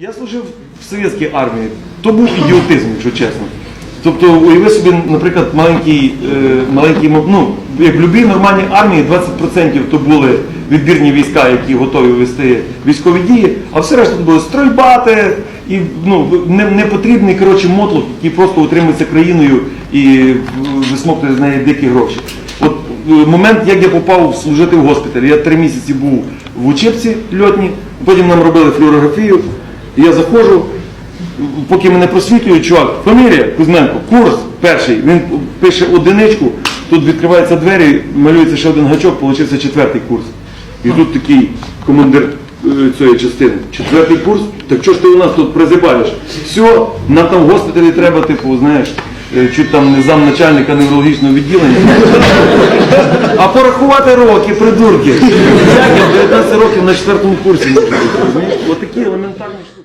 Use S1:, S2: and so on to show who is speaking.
S1: Я служив в совєтській армії. То був ідіотизм, якщо чесно. Тобто, уяви собі, наприклад, маленький, е, маленький ну, як в будь-якій нормальній армії 20% то були відбірні війська, які готові вести військові дії, а все решта були стройбати і ну, не, непотрібний коротше, мотлох, який просто утримується країною і висмоктує з неї дикі гроші. От е, момент, як я попав служити в госпіталь, я три місяці був в учебці льотні, потім нам робили флюорографію, і я заходжу, поки мене просвітлюють, чувак, фамілія Кузьменко, курс перший, він пише одиничку, тут відкриваються двері, малюється ще один гачок, получився четвертий курс. І тут такий командир е, цієї частини. Четвертий курс, так що ж ти у нас тут призибаєш? Все, нам там в госпіталі треба, типу, знаєш, е, чуть там не замначальника неврологічного відділення. А порахувати роки, придурки. Як четвертому курсі можу бути? Отакі елементарні штуки.